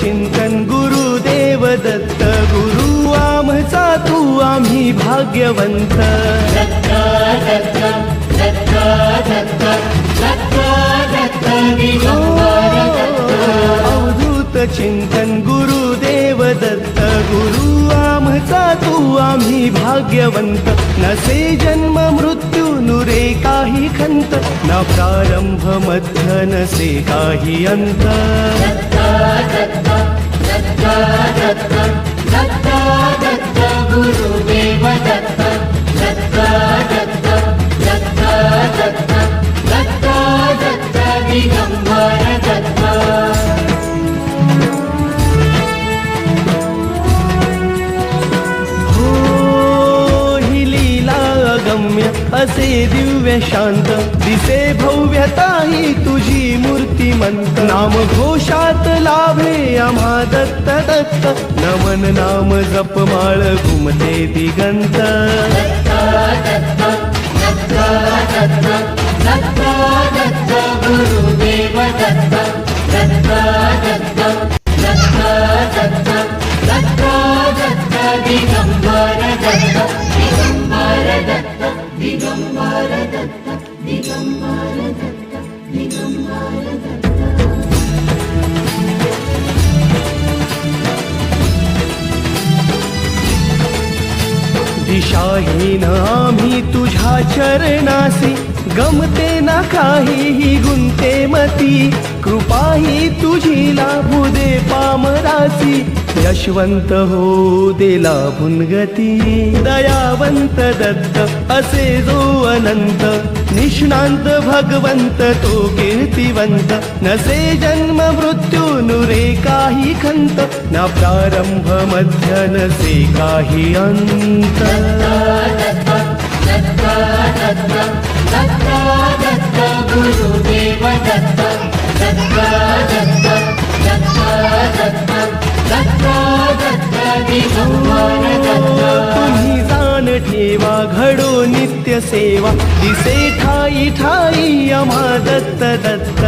चिंतन गुरुदेव दत्त गुरु आमचा तू आम्ही भाग्यवंत. अवधूत चिंतन गुरुदेव दत्त गुरु आमचा तू आम्ही भाग्यवंत. नसे जन्म काही खंत ना प्रारंभ मध्य नसे काही अंत भव्य असे दिव्य शांत दिसे भव्यताही तुझी मूर्तिमंत नाम घोषात लाभे आम्हा दत्त दत्त नमन नाम जपमाळ घुमते दिगंत दत्त दत्त दिगंबर दत्त दिगंबर दत्त दिगंबर दत्त दिगंबर दत्त दत्त दिशाहीन आम्ही तुझ्या चरणासी गमते ना काहीही गुंते मती. यशवंत हो देला भुनगती दयावंत दत्त असे जो अनंत. निष्णांत भगवंत तो कीर्तिवंत. नसे जन्म मृत्यू नुरे काही खंत. ना प्रारंभ मध्य नसे काही अंत. तुम्ही जाण ठेवा घडो नित्य सेवा. दिसे ठाई ठाई आम्हा दत्त दत्त. दत्त